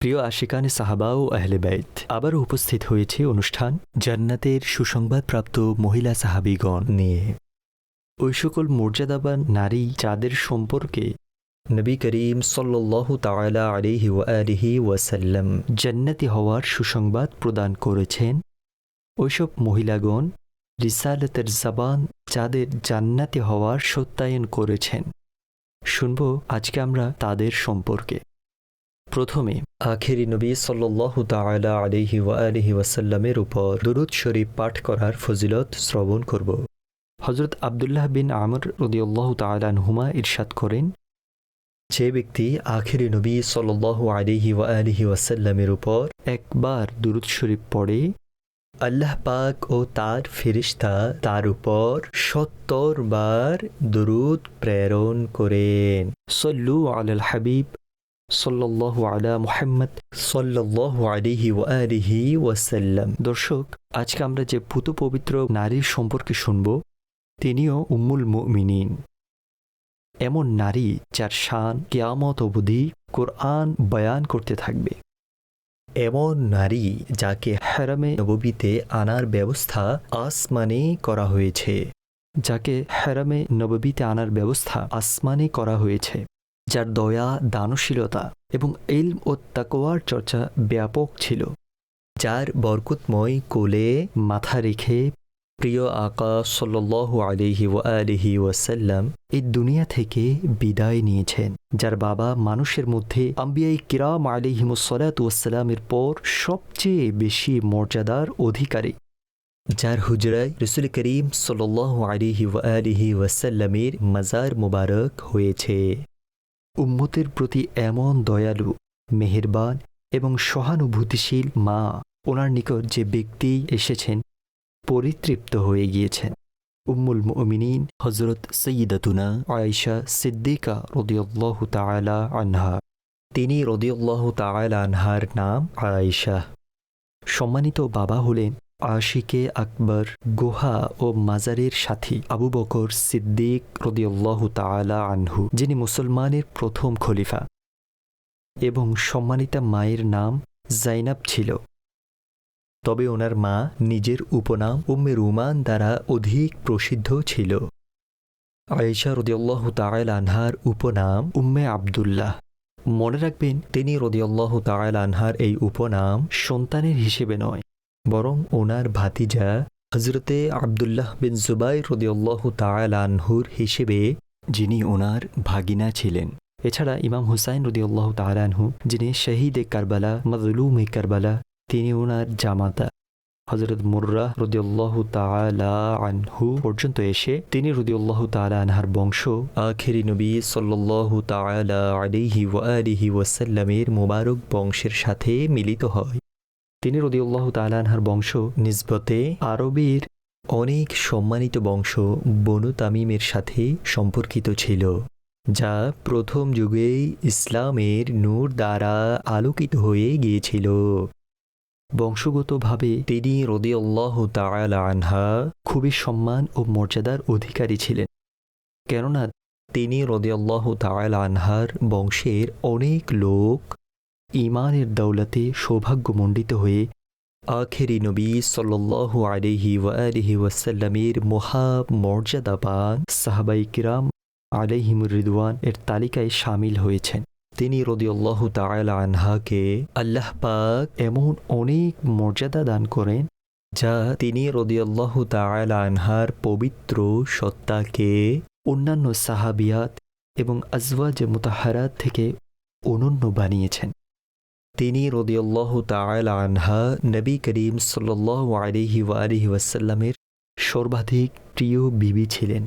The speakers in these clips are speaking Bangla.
প্রিয় আশিকানে সাহাবা ও আহলে বাইত, আবারও উপস্থিত হয়েছে অনুষ্ঠান জান্নাতের সুসংবাদপ্রাপ্ত মহিলা সাহাবিগণ নিয়ে। ওই সকল মর্যাদাবান নারী যাদের সম্পর্কে নবী করিম সাল্লাল্লাহু তাআলা আলাইহি ওয়া আলিহি ওয়াসাল্লাম জান্নাতি হওয়ার সুসংবাদ প্রদান করেছেন ওইসব মহিলাগণ রিসালতের জবান যাদের জান্নাতি হওয়ার সত্যায়ন করেছেন। শুনব আজকে আমরা তাদের সম্পর্কে। প্রথমে, আখেরি নবী আলাইহি ওয়া আলিহি ওয়াসাল্লামের উপর দুরূদ শরীফ পাঠ করার ফজিলত শ্রবণ করব। হযরত আবদুল্লাহ বিন আমর রাদিয়াল্লাহু তাআলা আনহুমা ইরশাদ করেন, যে ব্যক্তি আখেরি নবী সাল্লাল্লাহু আলাইহি ওয়া আলিহি ওয়াসাল্লামের উপর একবার দুরূদ শরীফ পড়ে আল্লাহ পাক ও তার ফেরিস্তা তার উপর সত্তর বার দুরুদ প্রেরণ করেন। সল্লু আলাল হাবিব সাল্লাল্লাহু আলা মুহাম্মদ সাল্লাল্লাহু আলাইহি ওয়া আলিহি ওয়াসাল্লাম। দর্শক, আজকে আমরা যে পুত পবিত্র নারীর সম্পর্কে শুনব, তিনিও উম্মুল মুমিনিন। এমন নারী যার শান কেয়ামত অবধি কোরআন বয়ান করতে থাকবে। এমন নারী যাকে হ্যারামে নববীতে আনার ব্যবস্থা আসমানে করা হয়েছে। যাকে হ্যারামে নববীতে আনার ব্যবস্থা আসমানে করা হয়েছে। যার দয়া, দানশীলতা এবং এলম ও তাকোয়ার চর্চা ব্যাপক ছিল। যার বরকতময় কোলে মাথা রেখে প্রিয় আকা সাল্লাল্লাহু আলিহি ওয়া আলিহি ওয়াসাল্লাম, এই দুনিয়া থেকে বিদায় নিয়েছেন, যার বাবা মানুষের মধ্যে আম্বিয়াই কিরাম আলিহিমুসলাত ওয়াসাল্লামের পর সবচেয়ে বেশি মর্যাদার অধিকারী। যার হুজরায় রসুল করিম সাল্লাল্লাহু আলিহি আলিহি ওয়াসাল্লামের মাজার মুবারক হয়েছে। উম্মতের প্রতি এমন দয়ালু, মেহেরবান এবং সহানুভূতিশীল মা, ওনার নিকট যে ব্যক্তি এসেছেন পরিতৃপ্ত হয়ে গিয়েছেন। উম্মুল মুমিনিন হজরত সঈদাতুনা আয়েশা সিদ্দিকা রদিয়াল্লাহ তাআলা আনহা। তিনি রদিয়াল্লাহ তাআলা আনহার নাম আয়েশা। সম্মানিত বাবা হলেন আশিকে আকবর গুহা ও মাজারের সাথী আবু বকর সিদ্দিক রদিয়াল্লাহ তাআলা আনহু, যিনি মুসলমানের প্রথম খলিফা। এবং সম্মানিতা মায়ের নাম জাইনাব ছিল। তবে ওনার মা নিজের উপনাম উম্মে রুমান দ্বারা অধিক প্রসিদ্ধ ছিল। আয়েশা রদিয়াল্লাহ তাআলা আনহার উপনাম উম্মে আবদুল্লাহ। মনে রাখবেন, তিনি রদিয়াল্লাহ তাআলা আনহার এই উপনাম সন্তানের হিসেবে নয়, বরং ওনার ভাতিজা হজরতে আবদুল্লাহ বিন জুবাই রদিয়াল্লাহ তাআলা আনহুর হিসেবে যিনি ওনার ভাগিনা ছিলেন। এছাড়া ইমাম হুসাইন রদিয়াল্লাহ তাআলা আনহু, যিনি শহীদে কারবালা, মজলুম এ কারবালা তিনি ওনার জামাতা। হজরত মুর্রা রদিউল্লাহ তালা আনহু পর্যন্ত এসে তিনি রদিউল্লাহ তালা আনহার বংশ আখেরি নবী সাল্লাহ তালা আলিহি ওয়ালিহি ওয়াসাল্লামের মোবারক বংশের সাথে মিলিত হয়। তিনি রদিউল্লাহ তালা আনহার বংশ নিসবতে আরবের অনেক সম্মানিত বংশ বনু তামিমের সাথে সম্পর্কিত ছিল, যা প্রথম যুগেই ইসলামের নূর দ্বারা আলোকিত হয়ে গিয়েছিল। বংশগতভাবে তিনি রদিয়াল্লাহ তাআলা আনহা খুবই সম্মান ও মর্যাদার অধিকারী ছিলেন। কেননা তিনি রদিয়াল্লাহ তাআলা আনহার বংশের অনেক লোক ইমানের দৌলতে সৌভাগ্যমণ্ডিত হয়ে আখেরি নবী ওয়া আলিহি ওয়াসাল্লামের মহা মর্যাদাবান সাহাবাই কিরাম আলাইহিমুর রিদওয়ান এর তালিকায় সামিল হয়েছেন। তিনি রদিয়াল্লাহ তাআলা আনহাকে আল্লাহ পাক এমন অনেক মর্যাদা দান করেন, যা তিনি রদিয়াল্লাহ তাআলা আনহার পবিত্র সত্তাকে অন্যান্য সাহাবিয়াত এবং আজওয়াজ মুতাহারাত থেকে অনন্য বানিয়েছেন। তিনি রদিয়াল্লাহ তাআলা আনহা নবী করিম সাল্লাল্লাহু আলাইহি ওয়া আলিহি ওয়াসাল্লামের সর্বাধিক প্রিয় বিবি ছিলেন।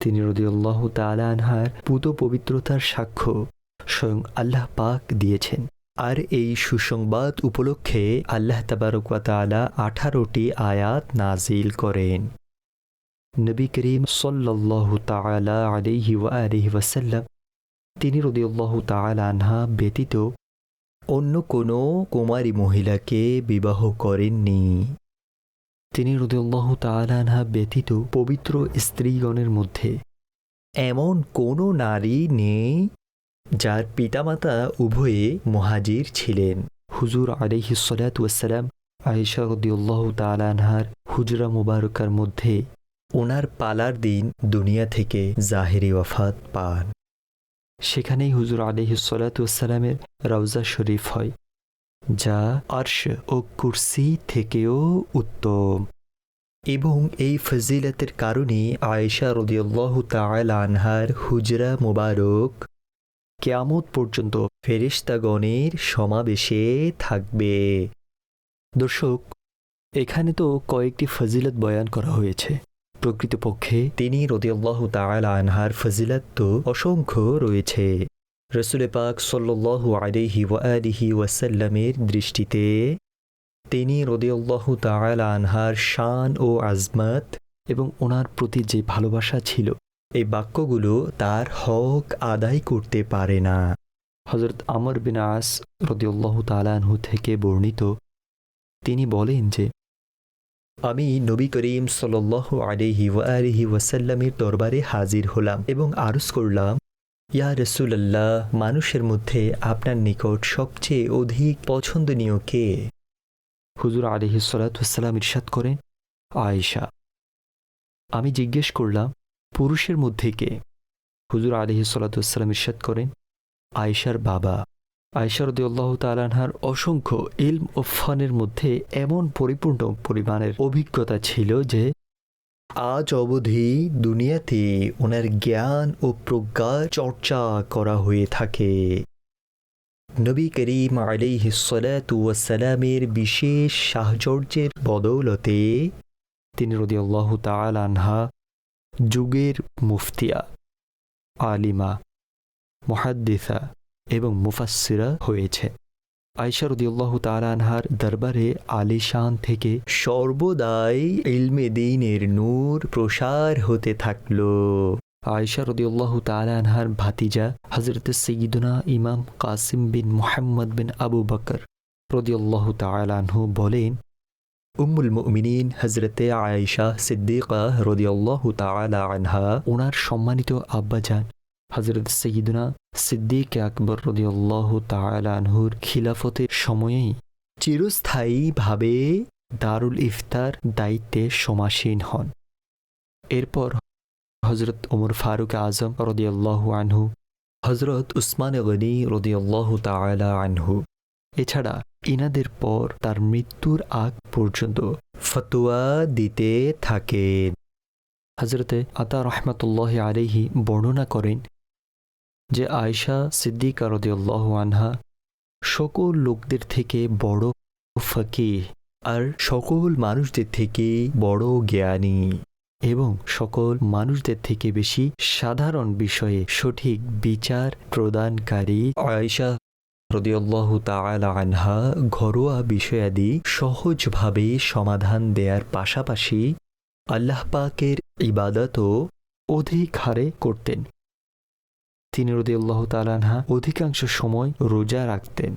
তিনি রদিয়াল্লাহ তাআলা আনহার পুত পবিত্রতার সাক্ষ্য স্বয়ং আল্লাহ পাক দিয়েছেন। আর এই সুসংবাদ উপলক্ষে আল্লাহ তাবারকালা আঠারোটি আয়াত নাজিল করেন। নবী করিম সাল্লাহ তালা আলিহি ওয়াসাল্লাম তিনি রদিউল্লাহ আনহা ব্যতীত অন্য কোনো কুমারী মহিলাকে বিবাহ করেননি। তিনি রদিউল্লাহ তালানহা ব্যতীত পবিত্র স্ত্রীগণের মধ্যে এমন কোনো নারী নেই যার পিতামাতা উভয়ে মহাজির ছিলেন। হুজুর আলিহিসালাম আয়েশা রদিউল্লাহ তালানহার হুজরা মুবারকার মধ্যে ওনার পালার দিন দুনিয়া থেকে জাহেরি ওয়াফাত পান। সেখানেই হুজুর আলিহিসালামের রওজা শরীফ হয়, যা আর্শ ও কুরসি থেকেও উত্তম। এবং এই ফজিলতের কারণে আয়েশা রদিয়াল্লাহ তাআলা আনহার হুজরা মোবারক কেয়ামত পর্যন্ত ফেরিস্তাগণের সমাবেশে থাকবে। দর্শক, এখানে তো কয়েকটি ফজিলত বয়ান করা হয়েছে। প্রকৃতপক্ষে তিনি রদিয়াল্লাহ তাআলা আনহার ফজিলত তো অসংখ্য রয়েছে। রসুলে পাক সাল্লু আলিহি ওয়ালিহি ওয়াসাল্লামের দৃষ্টিতে তিনি রদিয়াল্লাহু তাআলা আনহার শান ও আজমত এবং ওনার প্রতি যে ভালোবাসা ছিল এই বাক্যগুলো তার হক আদায় করতে পারে না। হজরত আমর বিন আস রদিয়াল্লাহু তালানহু থেকে বর্ণিত, তিনি বলেন যে, আমি নবী করিম সাল্লাল্লাহু আলিহি ওয়ালিহি ওয়াসাল্লামের দরবারে হাজির হলাম এবং আরজ করলাম, ইয়া রসুলাল্লাহ, মানুষের মধ্যে আপনার নিকট সবচেয়ে অধিক পছন্দনীয় কে? হুজুর আলিহি সালাতাম ইরশাদ করেন, আয়েশা। আমি জিজ্ঞেস করলাম পুরুষের মধ্যে কে? হুজুর আলিহি ইরশাদ করেন, আয়েশার বাবা। আয়েশার উদ্দাল্লাহ তালানহার অসংখ্য ইলম ও ফানের মধ্যে এমন পরিপূর্ণ পরিমাণের অভিজ্ঞতা ছিল যে, আজ অবধি দুনিয়াতে ওনার জ্ঞান ও প্রজ্ঞার চর্চা করা হয়ে থাকে। নবী করিম আলিহিসালামের বিশেষ সাহচর্যের বদৌলতে তিনি তাল আনহা যুগের মুফতিয়া, আলিমা, মহাদ্দিসা এবং মুফাসিরা হয়েছে। আয়সা রদিউল্লাহ তালানহার দরবারে আলিশান থেকে সর্বদাই ইলমে দিনের নূর প্রসার হতে থাকল। আয়সা রদিউল্লাহ তালানহার ভাতিজা হজরত সঈদুনা ইমাম কাসিম বিন মোহাম্মদ বিন আবু বকর রদিউল্লাহ তালানহু বলেন উম্মুল মুমিনিন হজরতে আয়েশা সিদ্দিকা রদিউল্লাহ তালা আনহা ওনার সম্মানিত আব্বাজান হজরত সঈদুনা সিদ্দিক আকবর রদিয়াল্লাহ তালানহুর খিলাফতের সময়েই চিরস্থায়ীভাবে দারুল ইফতার দায়িত্বে সমাসীন হন। এরপর হজরত ওমর ফারুক আজম রদিয়াল্লাহ আনহু হজরত উসমান গনি রদিয়াল্লাহ তালা আনহু এছাড়া ইনাদের পর তার মৃত্যুর আগ পর্যন্ত ফতুয়া দিতে থাকেন। হজরতে আতা রহমতুল্লাহ আলিহি বর্ণনা করেন যে আয়শা সিদ্দিকা রদিয়াল্লাহ আনহা সকল লোকদের থেকে বড় ফকি আর সকল মানুষদের থেকে বড় জ্ঞানী এবং সকল মানুষদের থেকে বেশি সাধারণ বিষয়ে সঠিক বিচার প্রদানকারী আয়শা রদিয়াল্লাহ আনহা ঘরোয়া বিষয়াদি সহজভাবে সমাধান দেওয়ার পাশাপাশি আল্লাহ পাকের ইবাদতও অধিক হারে করতেন। তিনি রদিয়াল্লাহ তালানহা অধিকাংশ সময় রোজা রাখতেন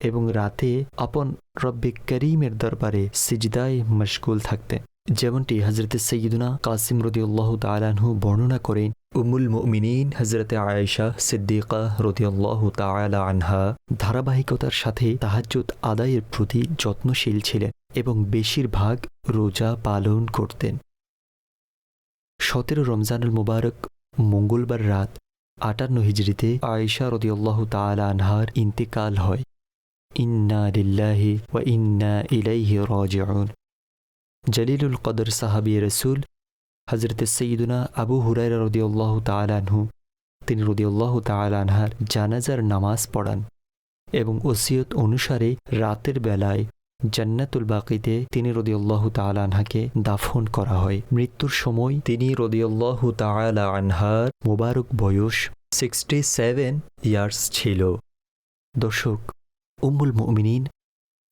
এবং রাতে আপন রব্বে করিমের দরবারে সিজদায় মশগুল থাকতেন। যেমনটি হজরত সঈদুনা কাসিম রদিউল্লাহ তালানহু বর্ণনা করেন উমুল মুমিনিন হজরতে আয়েশা সিদ্দিকা রদিউল্লাহ তালা আনহা ধারাবাহিকতার সাথে তাহাজ্জুদ আদায়ের প্রতি যত্নশীল ছিলেন এবং বেশিরভাগ রোজা পালন করতেন। সতেরো রমজানুল মুবারক, মঙ্গলবার রাত আটান্ন হিজড়িতে আয়েশা রদিউল্লাহ তালা আনহার ইন্তেকাল হয়। ইন্না লিল্লাহি ওয়া ইন্না ইলাইহি রাজিউন। জলিলুল কদর সাহাবি রসুল হজরত সঈদুনা আবু হুরাইরা রদিউল্লাহ তালানহু তিনি রদিউল্লাহ তালানহার জানাজার নামাজ পড়ান এবং ওসিয়ত অনুসারে রাতের বেলায় জান্নাতুল বাকিতে তিনি রদিউল্লাহ তালানহাকে দাফন করা হয়। মৃত্যুর সময় তিনি রদিউল্লাহ তালা আনহার মোবারক বয়স সিক্সটি সেভেন ইয়ার্স ছিল। দর্শক, উম্মুল মুমিনিন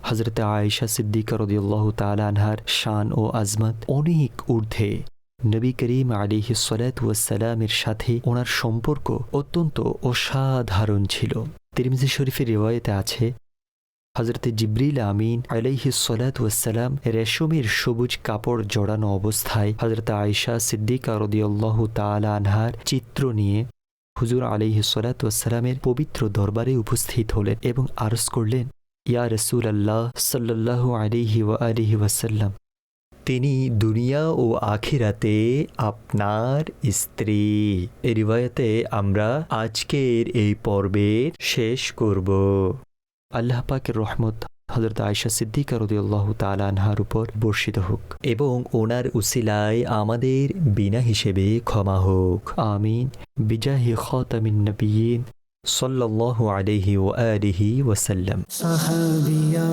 হজরত আয়েশা সিদ্দিকা রদিউল্লাহ তালানহার শান ও আজমত অনেক ঊর্ধ্বে। নবী করিম আলিহি সালাতামের সাথে ওনার সম্পর্ক অত্যন্ত অসাধারণ ছিল। তিরমিজি শরীফের রেওয়ায়তে আছে হজরত জিব্রিল আমিন আলাইহি সালাম রেশমের সবুজ কাপড় জড়ানো অবস্থায় হজরত আয়েশা সিদ্দিকা রদিয়াল্লাহ তাআলা আনহার চিত্র নিয়ে হুজুর আলাইহি সালামের পবিত্র দরবারে উপস্থিত হলেন এবং আরজ করলেন, ইয়া রসুল আল্লাহ সাল্লাহ আলিহি ওয়া আলিহি ওয়াসাল্লাম তিনি দুনিয়া ও আখিরাতে আপনার স্ত্রী। এ রিবায়তে আমরা আজকের এই পর্বের শেষ করব। আল্লাহ পাকের রহমত হজরত আয়সা সিদ্দিক রদিউল্লাহ তালানহার উপর বর্ষিত হোক এবং ওনার উসিলায় আমাদের বিনা হিসেবে ক্ষমা হোক। আমিন। বিজাহি খতামিন নবীন সাল্লাল্লাহু আলাইহি ওয়া আলিহি ওয়াসাল্লাম। সাহাবিয়া